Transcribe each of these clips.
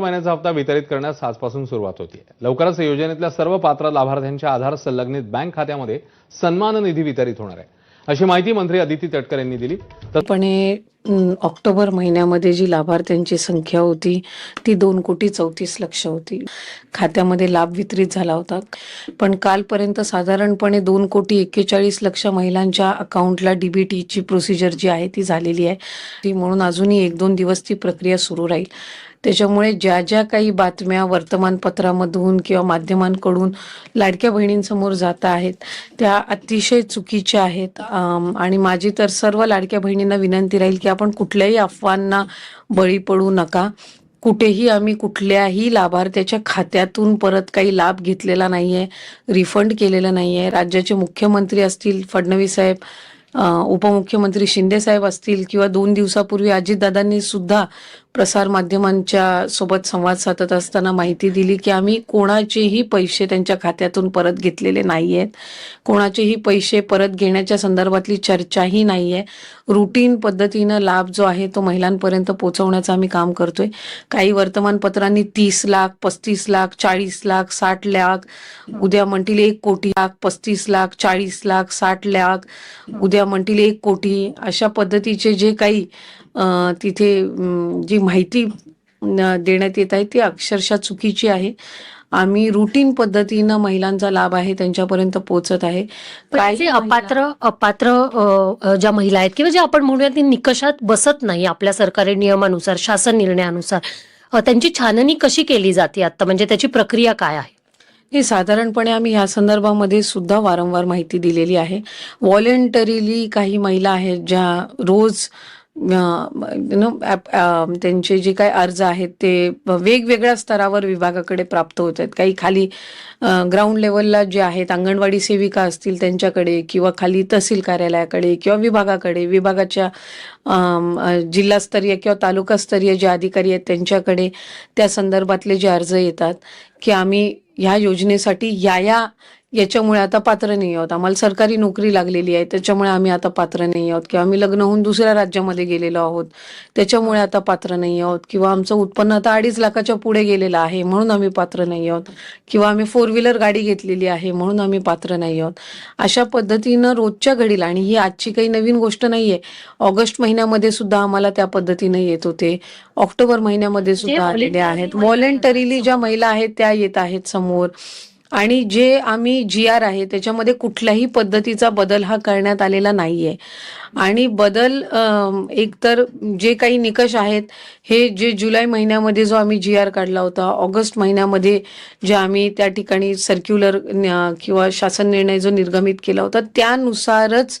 महिन्याचा हप्ता वितरित करण्यास आजपासून सुरुवात होती लवकरच योजनेतल्या सर्व पात्र लाभार्थ्यांच्या आधार संलग्नित बँक खात्यामध्ये सन्मान निधी वितरित होणार आहे. अशी माहिती मंत्री अदिती तटकर यांनी दिली. तत्पणे पण ऑक्टोबर महिन्यामध्ये जी लाभार्थ्यांची संख्या होती ती दोन कोटी चौतीस लक्ष होती. खात्यामध्ये लाभ वितरित झाला होता. पण कालपर्यंत साधारणपणे दोन कोटी एक्केचाळीस लक्ष महिलांच्या अकाउंटला डीबीटीची प्रोसिजर जी आहे ती झालेली आहे. ती म्हणून अजूनही एक दोन दिवस ती प्रक्रिया सुरू राहील. त्याच्यामुळे ज्या ज्या काही बातम्या वर्तमानपत्रामधून किंवा माध्यमांकडून लाडक्या बहिणींसमोर जात आहेत त्या अतिशय चुकीच्या आहेत. आणि माझी तर सर्व लाडक्या बहिणींना विनंती राहील की आपण कुठल्याही अफवांना बळी पडू नका. कुठेही आम्ही कुठल्याही लाभार्थ्याच्या खात्यातून परत काही लाभ घेतलेला नाही आहे रिफंड केलेला नाही आहे राज्याचे मुख्यमंत्री असतील फडणवीस साहेब उपमुख्यमंत्री शिंदे साहेब असतील किंवा दोन दिवसापूर्वी अजितदादांनी सुद्धा प्रसारमाध्यमांच्या सोबत संवाद साधत असताना माहिती दिली की आम्ही कोणाचेही पैसे त्यांच्या खात्यातून परत घेतलेले नाही आहेत कोणाचेही पैसे परत घेण्याच्या संदर्भातली चर्चाही नाही आहे रुटीन पद्धतीनं लाभ जो आहे तो महिलांपर्यंत पोहोचवण्याचं आम्ही काम करतोय. काही वर्तमानपत्रांनी तीस लाख पस्तीस लाख चाळीस लाख साठ लाख उद्या म्हणतील एक कोटी लाख पस्तीस लाख चाळीस लाख साठ लाख उद्या म्हणतील एक कोटी. अशा पद्धतीचे जे काही तिथे जी माहिती देण्यात येत आहे ती अक्षरशः चुकीची आहे. आम्ही रुटीन पद्धतीनं महिलांचा लाभ आहे त्यांच्यापर्यंत पोहोचत आहे. काही अपात्र अपात्र ज्या महिला आहेत किंवा जे आपण म्हणूया ती निकषात बसत नाही आपल्या सरकारी नियमानुसार शासन निर्णयानुसार त्यांची छाननी कशी केली जाते आता? म्हणजे त्याची प्रक्रिया काय आहे? हे साधारणपणे आम्ही ह्या संदर्भामध्ये सुद्धा वारंवार माहिती दिलेली आहे. व्हॉलेंटरीली काही महिला आहेत ज्या रोज नो त्यांचे जे काही अर्ज आहेत ते वेगवेगळ्या स्तरावर विभागाकडे प्राप्त होत आहेत. काही खाली ग्राउंड लेवलला जे आहेत अंगणवाडी सेविका असतील त्यांच्याकडे किंवा खाली तहसील कार्यालयाकडे किंवा विभागाकडे विभागाच्या जिल्हास्तरीय किंवा तालुकास्तरीय जे अधिकारी आहेत त्यांच्याकडे त्या संदर्भातले जे अर्ज येतात की आम्ही ह्या योजनेसाठी या या याच्यामुळे आता पात्र नाही आहोत. आम्हाला सरकारी नोकरी लागलेली आहे त्याच्यामुळे आम्ही आता पात्र नाही आहोत किंवा आम्ही लग्न होऊन दुसऱ्या राज्यामध्ये गेलेलो आहोत त्याच्यामुळे आता पात्र नाही आहोत किंवा आमचं उत्पन्न आता अडीच लाखाच्या पुढे गेलेलं आहे म्हणून आम्ही पात्र नाही आहोत किंवा आम्ही फोर व्हीलर गाडी घेतलेली आहे म्हणून आम्ही पात्र नाही आहोत. अशा पद्धतीनं रोजच्या घडीला आणि ही आजची काही नवीन गोष्ट नाहीये ऑगस्ट महिन्यामध्ये सुद्धा आम्हाला त्या पद्धतीनं येत होते. ऑक्टोबर महिन्यामध्ये सुद्धा आलेले आहेत. व्हॉलेंटरीली ज्या महिला आहेत त्या येत आहेत समोर. आणि जे आम्ही जी आर आहे त्याच्यामध्ये कुठल्याही पद्धतीचा बदल हा करण्यात आलेला नाहीये. आणि बदल एकतर जे काही निकष आहेत हे जे जुलै महिन्यामध्ये जो आम्ही जी आर काढला होता ऑगस्ट महिन्यामध्ये जे आम्ही त्या ठिकाणी सर्क्युलर किंवा शासन निर्णय जो निर्गमित केला होता त्यानुसारच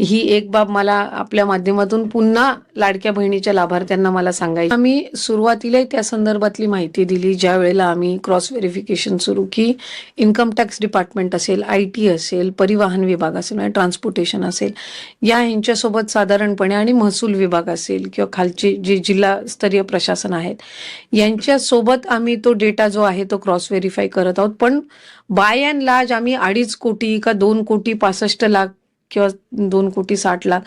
ही एक बाब मला आपल्या माध्यमातून पुन्हा लाडक्या बहिणीच्या लाभार्थ्यांना मला सांगायची. आम्ही सुरुवातीलाही त्या संदर्भातली माहिती दिली ज्या वेळेला आम्ही क्रॉस व्हेरिफिकेशन सुरू की इन्कम टॅक्स डिपार्टमेंट असेल आय टी असेल परिवहन विभाग असेल म्हणजे ट्रान्सपोर्टेशन असेल या ह्यांच्यासोबत साधारणपणे आणि महसूल विभाग असेल किंवा खालचे जे जिल्हास्तरीय प्रशासन आहेत यांच्यासोबत आम्ही तो डेटा जो आहे तो क्रॉस व्हेरीफाय करत आहोत. पण बाय अँड लार्ज आम्ही अडीच कोटी का दोन कोटी पासष्ट लाख किंवा दोन कोटी साठ लाख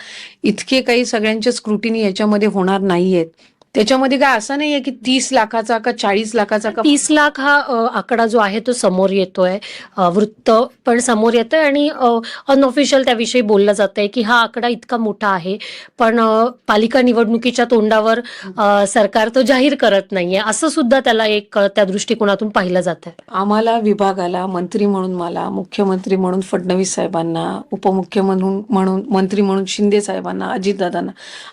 इतके काही सगळ्यांचे स्क्रुटिनी याच्यामध्ये होणार नाहीयेत. त्याच्यामध्ये काय असं नाहीये की तीस लाखाचा का चाळीस लाखाचा का तीस लाख हा आकडा जो आहे तो समोर येतोय. वृत्त पण समोर येतोय आणि अनऑफिशियल त्याविषयी बोललं जात आहे की हा आकडा इतका मोठा आहे. पण पालिका निवडणुकीच्या तोंडावर सरकार तो जाहीर करत नाहीये. असं सुद्धा त्याला एक त्या दृष्टिकोनातून पाहिलं जात आहे आम्हाला विभागाला मंत्री म्हणून मला मुख्यमंत्री म्हणून फडणवीस साहेबांना उपमुख्यमंत्री म्हणून मंत्री म्हणून शिंदे साहेबांना अजितदादांना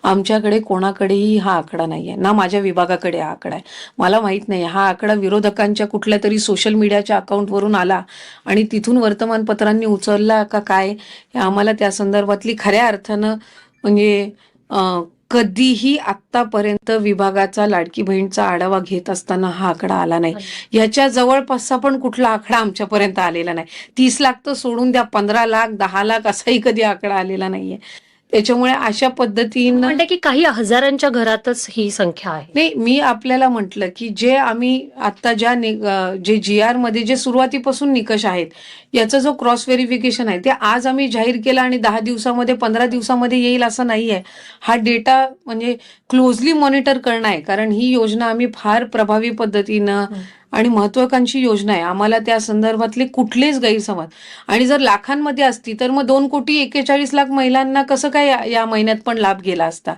आमच्याकडे कोणाकडेही हा आकडा नाहीये. ना माझ्या विभागाकडे हा आकडा आहे. मला माहीत नाही. हा आकडा विरोधकांच्या कुठल्या तरी सोशल मीडियाच्या अकाउंटवरून आला आणि तिथून वर्तमानपत्रांनी उचलला का काय हे आम्हाला त्या संदर्भातली खऱ्या अर्थानं म्हणजे कधीही आत्तापर्यंत विभागाचा लाडकी बहीणचा आढावा घेत असताना हा आकडा आला नाही. याच्या जवळपासचा पण कुठला आकडा आमच्यापर्यंत आलेला नाही. तीस लाख तर सोडून द्या पंधरा लाख दहा लाख असाही कधी आकडा आलेला नाहीये. त्याच्यामुळे अशा पद्धतीनं म्हणते की काही हजारांच्या घरातच ही संख्या आहे. नाही मी आपल्याला म्हटलं की जे आम्ही आता ज्या जे जी आरमध्ये जे सुरुवातीपासून निकष आहेत याचा जो क्रॉस व्हेरिफिकेशन आहे ते आज आम्ही जाहीर केला आणि दहा दिवसामध्ये पंधरा दिवसामध्ये येईल असं नाहीये. हा डेटा म्हणजे क्लोजली मॉनिटर करणं आहे कारण ही योजना आम्ही फार प्रभावी पद्धतीनं आणि महत्वाकांक्षी योजना आहे. आम्हाला त्या संदर्भातले कुठलेच गैरसमज. आणि जर लाखांमध्ये असती तर मग दोन कोटी एकेचाळीस लाख महिलांना कसं काय या- या महिन्यात पण लाभ गेला असता?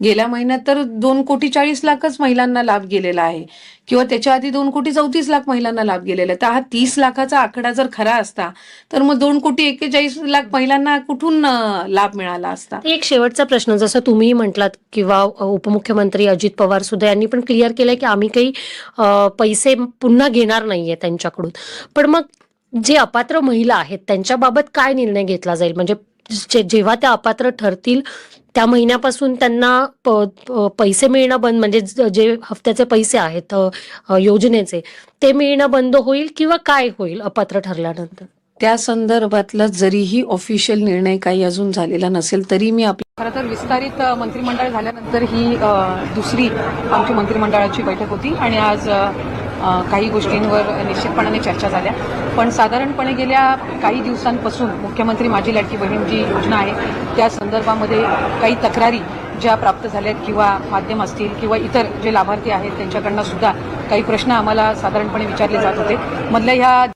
गेल्या महिन्यात तर दोन कोटी चाळीस लाखच महिलांना लाभ गेलेला आहे. किंवा त्याच्या आधी दोन कोटी चौतीस लाख महिलांना लाभ गेलेला आहे. तर हा तीस लाखाचा आकडा जर खरा असता तर मग दोन कोटी एक्केचाळीस लाख महिलांना कुठून लाभ मिळाला असता? एक शेवटचा प्रश्न जसं तुम्ही म्हटलात किंवा उपमुख्यमंत्री अजित पवार सुद्धा यांनी पण क्लिअर केलंय की आम्ही काही पैसे पुन्हा घेणार नाहीये त्यांच्याकडून. पण मग जे अपात्र महिला आहेत त्यांच्याबाबत काय निर्णय घेतला जाईल? म्हणजे जेव्हा त्या अपात्र ठरतील त्या महिन्यापासून त्यांना पैसे मिळणं बंद म्हणजे ज- हफ्त्याचे पैसे आहेत योजनेचे ते मिळणं बंद होईल किंवा काय होईल अपात्र ठरल्यानंतर? त्या संदर्भातला जरीही ऑफिशियल निर्णय काही अजून झालेला नसेल तरी मी आपल्या खरं तर विस्तारित मंत्रिमंडळ झाल्यानंतर ही दुसरी आमची मंत्रिमंडळाची बैठक होती आणि आज काही गोष्टींवर निश्चितपणाने चर्चा झाल्या. पण साधारणपणे गेल्या काही दिवसांपासून मुख्यमंत्री माझी लाडकी बहीण जी योजना आहे त्या संदर्भामध्ये काही तक्रारी ज्या प्राप्त झाल्यात किंवा माध्यम असतील किंवा इतर जे लाभार्थी आहेत त्यांच्याकडनं सुद्धा काही प्रश्न आम्हाला साधारणपणे विचारले जात होते. मधल्या ह्या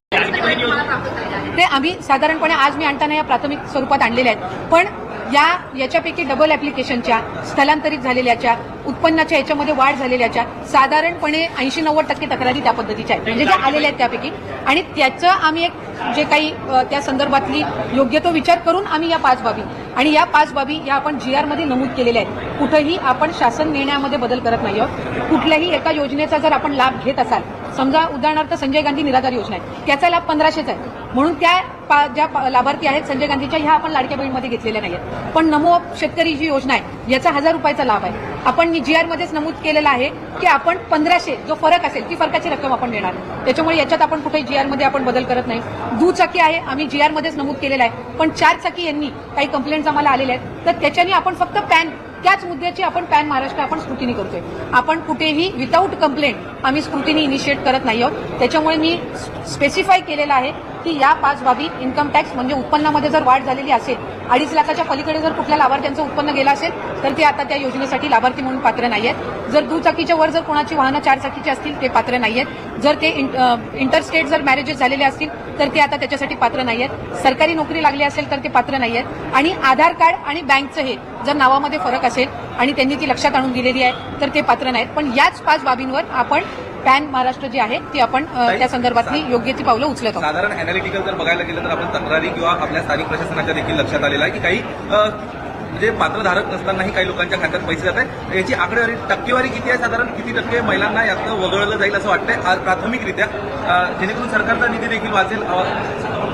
ते आम्ही साधारणपणे आज मी आणताना या प्राथमिक स्वरूपात आणलेल्या आहेत. पण या याच्यापैकी डबल ऍप्लिकेशनच्या स्थलांतरित झालेल्याच्या उत्पन्नाच्या याच्यामध्ये वाढ झालेल्याच्या साधारणपणे ऐंशी नव्वद टक्के तक्रारी त्या पद्धतीच्या आहेत. म्हणजे ज्या आलेल्या आहेत त्यापैकी. आणि त्याचं आम्ही एक जे काही त्या संदर्भातली योग्य तो विचार करून आम्ही या पाच बाबी. आणि या पाच बाबी या आपण जी मध्ये नमूद केलेल्या आहेत. कुठंही आपण शासन निर्णयामध्ये बदल करत नाही आहोत कुठल्याही एका योजनेचा जर आपण लाभ घेत असाल समजा उदाहरणार्थ संजय गांधी निराधार योजना आहे. त्याचा लाभ पंधराशेच आहे. म्हणून त्या पा- ज्या पा- लाभार्थी आहेत संजय गांधीच्या ह्या आपण लाडक्या बहीणमध्ये घेतलेल्या नाही आहेत पण नमो शेतकरी जी योजना आहे याचा हजार रुपयाचा लाभ आहे. आपण जी आरमध्येच नमूद केलेला आहे की आपण पंधराशे जो फरक असेल ती फरकाची रक्कम आपण देणार. त्याच्यामुळे याच्यात आपण कुठे जी आरमध्ये आपण बदल करत नाही. दुचाकी आहे आम्ही जी आरमध्येच नमूद केलेला आहे. पण चार चाकी यांनी काही कंप्लेंट्स आम्हाला आलेल्या आहेत. तर त्याच्याने आपण फक्त पॅन त्याच मुद्द्याची आपण पॅन महाराष्ट्र आपण स्क्रुटिनी करतोय. आपण कुठेही विदाऊट कंप्लेंट आम्ही स्क्रुटिनी इनिशिएट करत नाही आहोत. त्याच्यामुळे मी स्पेसिफाय केलेलं आहे. की या पाच बाबी इन्कम टॅक्स म्हणजे उत्पन्नामध्ये जर वाढ झालेली असेल अडीच लाखाच्या पलीकडे जर कुठल्या लाभार्थ्यांचं उत्पन्न गेलं असेल तर ते आता त्या योजनेसाठी लाभार्थी म्हणून पात्र नाही आहेत जर दुचाकीच्या वर जर कोणाची वाहनं चारचाकीची असतील ते पात्र नाही आहेत जर ते इंटरस्टेट जर मॅरेजेस झालेले असतील तर ते आता त्याच्यासाठी पात्र नाही आहेत सरकारी नोकरी लागली असेल तर ते पात्र नाही आहेत आणि आधार कार्ड आणि बँकचं हे जर नावामध्ये फरक असेल आणि त्यांनी ती लक्षात आणून दिलेली आहे तर ते पात्र नाहीत पण याच पाच बाबींवर आपण पॅन महाराष्ट्र जी आहे ती आपण त्या संदर्भातली योग्य ती पावलं उचलत आहोत. साधारण अनालिटिकल जर बघायला गेलं तर आपण तक्रारी किंवा आपल्या स्थानिक प्रशासनाच्या देखील लक्षात आलेलं आहे की काही म्हणजे पात्रधारक नसतानाही काही लोकांच्या खात्यात पैसे जात आहेत. याची आकडेवारी टक्केवारी किती आहे साधारण? किती टक्के महिलांना यातनं वगळलं जाईल असं वाटतंय? आज प्राथमिकरित्या जेणेकरून सरकारचा निधी देखील वाचेल?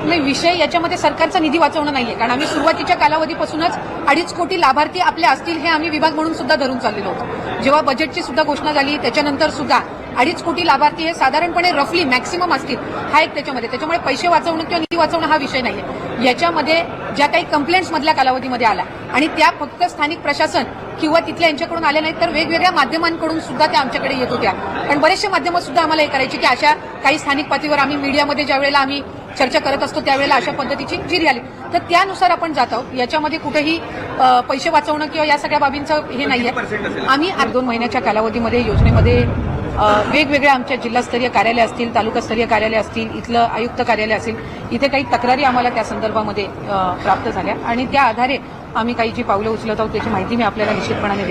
नाही विषय याच्यामध्ये सरकारचा निधी वाचवणं नाहीये. कारण आम्ही सुरुवातीच्या कालावधीपासूनच अडीच कोटी लाभार्थी आपले असतील हे आम्ही विभाग म्हणून सुद्धा धरून चाललेलो होतो. जेव्हा बजेटची सुद्धा घोषणा झाली त्याच्यानंतर सुद्धा अडीच कोटी लाभार्थी हे साधारणपणे रफली मॅक्सिमम असतील हा एक त्याच्यामध्ये. त्याच्यामुळे पैसे वाचवणं किंवा निधी वाचवणं हा विषय नाहीये. याच्यामध्ये ज्या काही कंप्लेंट्स मधल्या कालावधीमध्ये आल्या आणि त्या फक्त स्थानिक प्रशासन किंवा तिथल्या यांच्याकडून आल्या नाहीत तर वेगवेगळ्या माध्यमांकडून सुद्धा त्या आमच्याकडे येत होत्या. कारण बरेचसे माध्यमं सुद्धा आम्हाला हे करायची की अशा काही स्थानिक पातळीवर आम्ही मीडियामध्ये ज्या वेळेला आम्ही चर्चा करत असतो त्यावेळेला अशा पद्धतीची जी आली तर त्यानुसार आपण जात आहोत. याच्यामध्ये कुठेही पैसे वाचवणं किंवा या सगळ्या बाबींचं हे नाहीये. पर्सेंट असेल? आम्ही आठ दोन महिन्याच्या कालावधीमध्ये योजनेमध्ये वेगवेगळ्या आमच्या जिल्हास्तरीय कार्यालय असतील तालुकास्तरीय कार्यालय असतील इथलं आयुक्त कार्यालय असेल इथे काही तक्रारी आम्हाला त्या संदर्भामध्ये प्राप्त झाल्या. आणि त्या आधारे आम्ही काही जी पावलं उचलत आहोत त्याची माहिती मी आपल्याला निश्चितपणाने